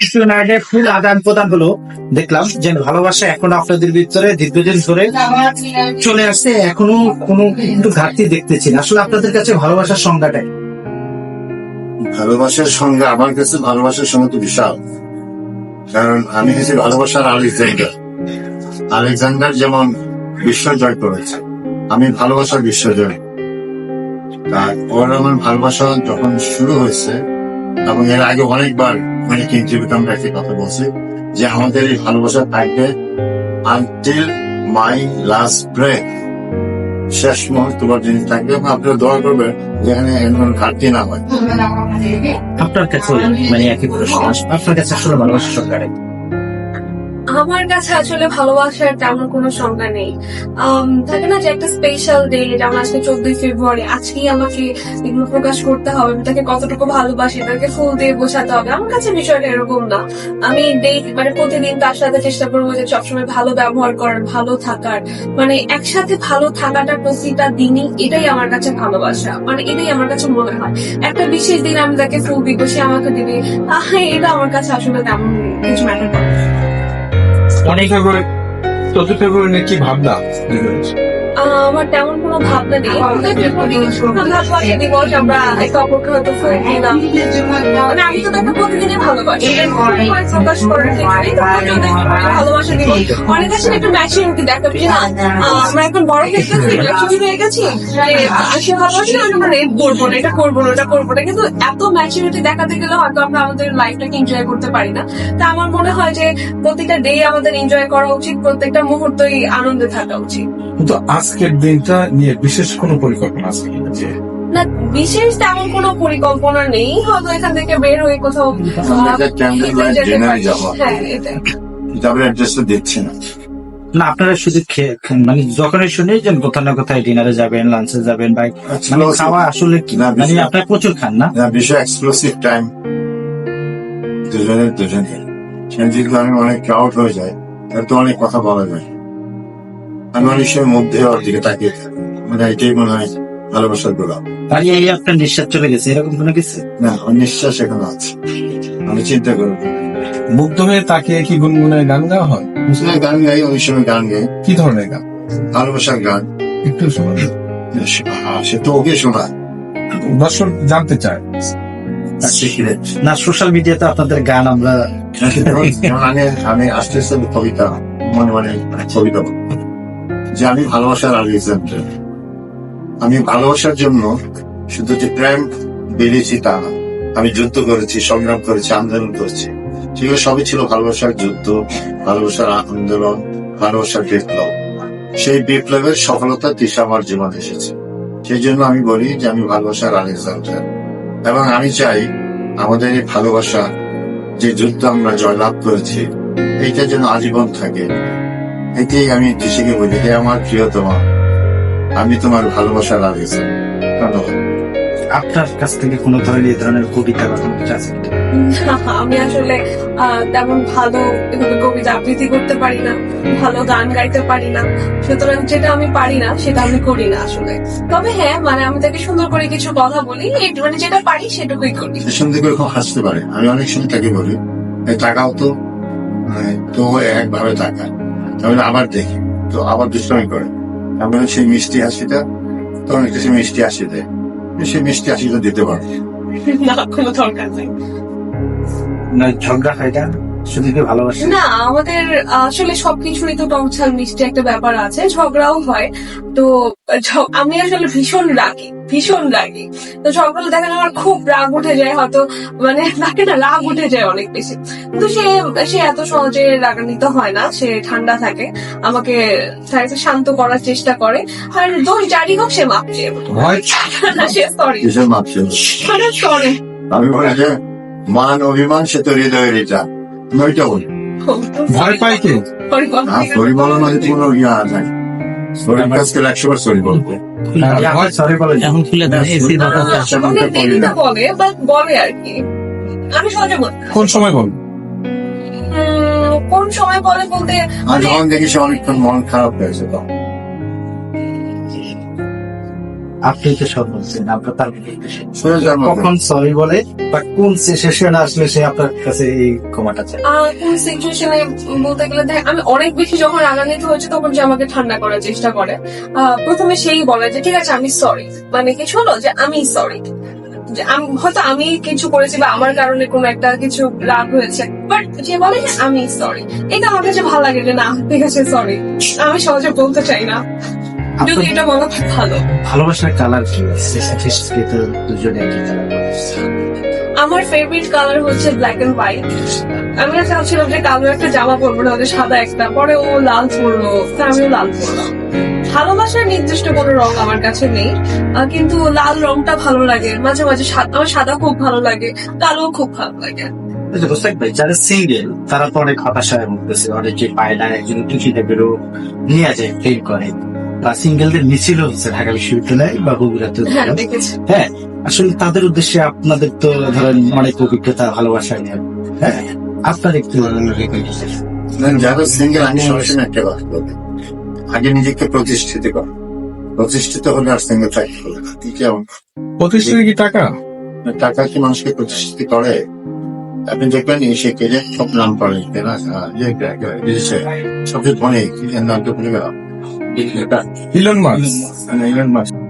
কিছু নাইটে ফুল আদান প্রদান হলো। দেখলাম যে ভালোবাসা এখনও আপনাদের ভিতরে দীর্ঘদিন ধরে চলে আসছে, এখনও কোনো একটু ঘাটতি দেখতেছি না। আসলে আপনাদের কাছে ভালোবাসার সংজ্ঞাটা ভালোবাসার সঙ্গে আমার কাছে ভালোবাসার সঙ্গে তো বিশাল। কারণ আমি হচ্ছে ভালোবাসার আলেকজান্ডার। আলেকজান্ডার যেমন বিশ্ব জয় করেছে, আমি ভালোবাসার বিশ্ব জয়। আর ওর আমার ভালোবাসা যখন শুরু হয়েছে এবং এর আগে অনেকবার অনেক ইন্টারভিউতে আমরা একটি কথা বলছি যে আমাদের এই ভালোবাসা থাকবে আনটিল মাই লাস্ট ব্রেথ শেষ মুহূর্ত পর্যন্ত থাকবে এবং আপনারা দোয়া করবেন যেখানে এমন ঘাটতি না হয়। আপনার কাছে মানে একই প্রশ্ন। আপনার কাছে আসলে ভালোবাসা কি? আমার কাছে আসলে ভালোবাসার তেমন কোনো সংজ্ঞা নেই। থাকে না যে একটা স্পেশাল ডে যেমন আজকে চোদ্দই ফেব্রুয়ারি আজকেই আমাকে এগুলো প্রকাশ করতে হবে আমি তাকে কতটুকু ভালোবাসি তাকে ফুল দিয়ে বোঝাতে হবে। আমার কাছে বিষয়টা এরকম না। আমি ডে মানে প্রতিদিন তার সাথে চেষ্টা করব যে সবসময় ভালো ব্যবহার করার ভালো থাকার। মানে একসাথে ভালো থাকাটা প্রতিটা দিনই এটাই আমার কাছে ভালোবাসা। মানে এটাই আমার কাছে মনে হয়। একটা বিশেষ দিন আমি তাকে ফুল দিব সে আমাকে দিবে। আহ, এটা আমার কাছে আসলে তেমন কিছু ম্যাটার করে। অনেক নিয়ে কি ভাবনা? আমার তেমন কোনো ভাবনা নেই। ভালোবাসা দিবস আমরা একে অপরকে হয়তো দিলাম মানে আমি তো তাকে প্রতিদিনই ভালোবাসি। প্রকাশ করার ক্ষেত্রে তার জন্য একটা ভালোবাসা দিবস অনেক আছে একটু ম্যাচুরিটি দেখাবি না? আমরা এখন বড় হয়ে গেছি ম্যাচুরিটি হয়ে গেছি। যে ভালোবাসি না আমরা এটা করব না এটা করব না এটা করব না। কিন্তু এত ম্যাচুরিটি দেখাতে গেলে হয়তো আমরা আমাদের লাইফটাকে এনজয় করতে পারি না। তা আমার মনে হয় যে প্রতিটা ডে আমাদের এনজয় করা উচিত প্রত্যেকটা মুহূর্তই আনন্দে থাকা উচিত। কিন্তু আজকের দিনটা নিয়ে বিশেষ কোনো পরিকল্পনা আছে কিনা? যে না বিশেষ তেমন কোনো পরিকল্পনা নেই। হয়তো এখান থেকে বের হয়ে কোথাও অ্যাড্রেসটা দিচ্ছি না। না আপনারা শুধু মানে যখনই শুনি যে কোথাও না কোথাও ডিনারে যাবেন লাঞ্চে যাবেন বা মানে খাওয়া আসলে কি? মানে আপনারা প্রচুর খান না? বিষয় এক্সক্লুসিভ টাইম দুজনের দুজনের। সেখানে আমি অনেক ক্রাউড হয়ে যায়। তাহলে তো অনেক কথা বলা যায়। সময় মধ্যে ওর দিকে তাকিয়ে থাকি। মানে এটাই মনে হয় ভালোবাসার গোলাপ আর এই আপনার নিঃশ্বাস চলে গেছে এরকম কোনো কিছু? না আমার নিঃশ্বাস এখনও আছে। আমি চিন্তা করব। মুগ্ধ হয়ে তাকিয়ে কি গুনগুনে গান গাওয়া হয়? মুসলিম গান গাই ওই সময় গান গাই। কি ধরনের গান? ভালোবাসার গান। একটু আহ, সে তো ওকে শোনা দর্শক জানতে চায়। না সোশ্যাল মিডিয়াতে আপনাদের গান আমরা আমি আস্তে আস্তে কবিতা মনে মনে কবিতা বলব। যে আমি ভালোবাসার আলেকজান্ডার আমি ভালোবাসার জন্য শুধু যে প্রেম বেরিয়েছি তা না, আমি যুদ্ধ করেছি, সংগ্রাম করেছি, আন্দোলন করেছি। সেগুলো সবই ছিল ভালোবাসার যুদ্ধ, ভালোবাসার আন্দোলন, ভালোবাসার বিপ্লব। সেই বিপ্লবের সফলতা দিশা আমার জীবনে এসেছে। সেই জন্য আমি বলি যে আমি ভালোবাসার আলেকজান্ডার এবং আমি চাই আমাদের এই ভালোবাসা, যে যুদ্ধ আমরা জয়লাভ করেছি, এইটা যেন আজীবন থাকে। এটাই আমি কৃষিকে বলি হে আমার প্রিয়তমা আমি তোমার ভালোবাসা ধন্যবাদ। আপনার কাছ থেকে কোনো ধরনের এই ধরনের কবিতা বা কোনো কিছু আছে আমি আসলে তেমন ভালো কবিতা আবৃত্তি করতে পারি না ভালো গান গাইতে পারি না। সুতরাং যেটা আমি পারি না সেটা আমি করি না আসলে। তবে হ্যাঁ মানে আমি তাকে সুন্দর করে কিছু কথা বলি এই মানে যেটা পারি সেটুকুই করি। সুন্দর করে খুব হাসতে পারে। আমি অনেক সময় তাকে বলি টাকাও তো মানে, তো একভাবে তাকায় তাহলে আবার দেখি। তো আবার দুষ্টামি করে। আমি সেই মিষ্টি হাসিটা তখন একটা সে মিষ্টি হাসি দেয়। সেই মিষ্টি হাসিটা দিতে পারে না কোনো দরকার নেই। না ঝগড়া হয় না ভালোবাসে? না আমাদের আসলে সবকিছুরই তো টংছাল মিষ্টি একটা ব্যাপার আছে ঝগড়াও হয়। তো আমি আসলে ভীষণ রাগি ভীষণ রাগি। তো ঝগড়া দেখা যায় আমার খুব রাগ উঠে যায় হয়তো মানে তাকে না রাগ উঠে যায় অনেক বেশি। কিন্তু সে সে এত সহজে রাগান্বিত হয় না সে ঠান্ডা থাকে আমাকে শান্ত করার চেষ্টা করে। আর দোষ জারি হোক সে মাপছে সে সরি কিসের মাপ ছিল মানে সরি আমি বলি মান অভিমান সে তো হৃদয়ের এটা। আমি বলে। ভয় পায় কে? সরি বলো কোনো ইয়া নাই। একশো বার সরি এখন খুলে দেন এসি। কোন সময় বল? কোন সময় বলে বলতে আর মানে যখন দেখি সে অনেকক্ষণ মন খারাপ হয়েছে তখন। আপনি তো সব বলছেন আপনার তার কখন সরি বলে বা কোন সিচুয়েশনে আসলে সে আপনার কাছে এই ক্ষমাটা চায়? কোন সিচুয়েশনে বলতে গেলে দেখ আমি অনেক বেশি যখন রাগান্বিত হয়েছে তখন যে আমাকে ঠান্ডা করার চেষ্টা করে। প্রথমে সেই বলে যে ঠিক আছে আমি সরি মানে কিছু হলো যে আমি সরি যে আম- হয়তো আমি কিছু করেছি বা আমার কারণে কোনো একটা কিছু রাগ হয়েছে বাট যে বলে আমি সরি এটা আমার কাছে ভালো লাগে যে না ঠিক আছে সরি আমি সহজে বলতে চাই না। যদি এটা বলা ভালো। ভালোবাসার কালার কি? তো দুজনে একই কালার আমার ফেভারিট কালার হচ্ছে ব্ল্যাক এন্ড হোয়াইট আমি না চাচ্ছিলাম যে কালো একটা জামা পরবো না ওদের সাদা একটা। পরে ও লাল পরলো আমিও লাল পরলাম। ভালোবাসার নির্দিষ্ট কোনো রং আমার কাছে নেই। কিন্তু লাল রংটা ভালো লাগে। মাঝে মাঝে আমার সাদা খুব ভালো লাগে কালো খুব ভালো লাগে। ভাই যারা সিঙ্গেল তারা তো অনেক হতাশায় ভুগতেছে। অনেকে পায় না একজন টুকি টাইপেরও নিয়ে যায় প্রেম করে। বা সিঙ্গেলদের মিছিল হচ্ছে ঢাকা বিশ্ববিদ্যালয় বা বগুড়াতে হ্যাঁ হ্যাঁ আসলে তাদের উদ্দেশ্যে আপনাদের তো ধরেন অনেক অভিজ্ঞতা ভালোবাসা নিয়ে। হ্যাঁ আপনার একটু যারা সিঙ্গেল আমি সবসময় একটা কথা বলি আগে নিজেকে প্রতিষ্ঠিত কর। প্রতিষ্ঠিত হলে আর সিঙ্গেল থাকতে হবে কি কেমন প্রতিষ্ঠানে কি টাকা? টাকা কি মানুষকে প্রতিষ্ঠিত করে? আপনি দেখবেন সে কেজে সব নাম করে তাই না? আহ, যে বিদেশে সবচেয়ে ধনী কি ইলন মাস্ক ইলন মাস্ক